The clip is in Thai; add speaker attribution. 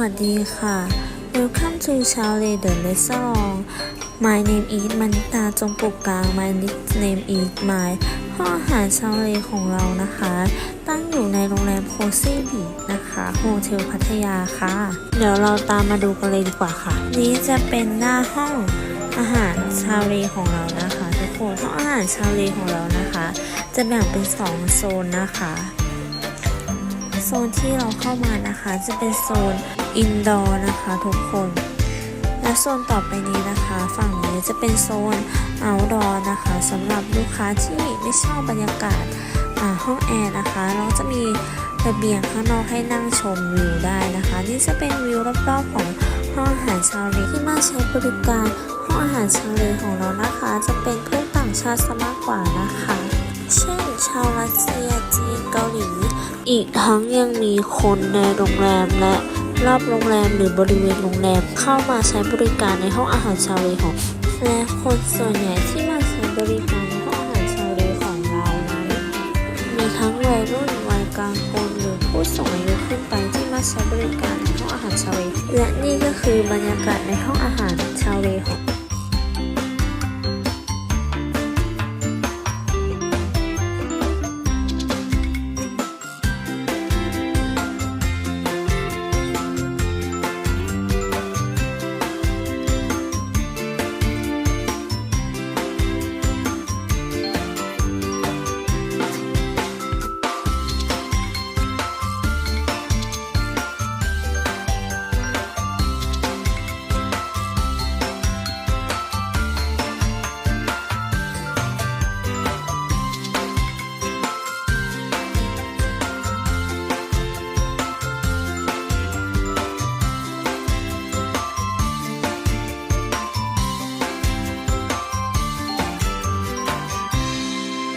Speaker 1: วัสดีค่ะ Welcome to ชาวเลเดอร์เลสลอง My name is มันตาจงปลูกกลาง My nickname is My ห้องอาหารชาวเลของเรานะคะ ตั้งอยู่ในโรงแรมโคซี่บีนะคะโฮเทลพัทยาค่ะ เดี๋ยวเราตามมาดูกันเลยดีกว่าค่ะ นี้จะเป็นหน้าห้องอาหารชาวเลของเรานะคะ ทุกคนห้องอาหารชาวเลของเรานะคะ จะแบ่งเป็นสองโซนนะคะ โซนที่เราเข้ามานะคะ จะเป็นโซนอินดอร์นะคะทุกคน และโซนต่อไปนี้นะคะ ฝั่งนี้จะเป็นโซน outdoor นะคะสำหรับลูกค้าที่ไม่ชอบบรรยากาศห้องแอร์นะคะ เราจะมีระเบียงข้างนอกให้นั่งชมวิวได้นะคะ นี่จะเป็นวิวรอบๆของห้องอาหารชาวเลที่มาใช้บริการห้องอาหารชาวเลของเรานะคะ จะเป็นเพื่อนต่างชาติซะมากกว่านะคะ เช่น ชาวรัสเซียจีนเกาหลี อีกทั้งยังมีคนในโรงแรมและรอบโรงแรมหรือบริเวณโรงแรมเข้ามาใช้บริการในห้องอาหารชาวเลของและคนส่วนใหญ่ที่มาใช้บริการในห้องอาหารชาวเลของเรานั้นมีทั้งวัยรุ่นวัยกลางคนหรือผู้สูงอายุขึ้นไปที่มาใช้บริการในห้องอาหารชาวเลและนี่ก็คือบรรยากาศในห้องอาหารชาวเลของ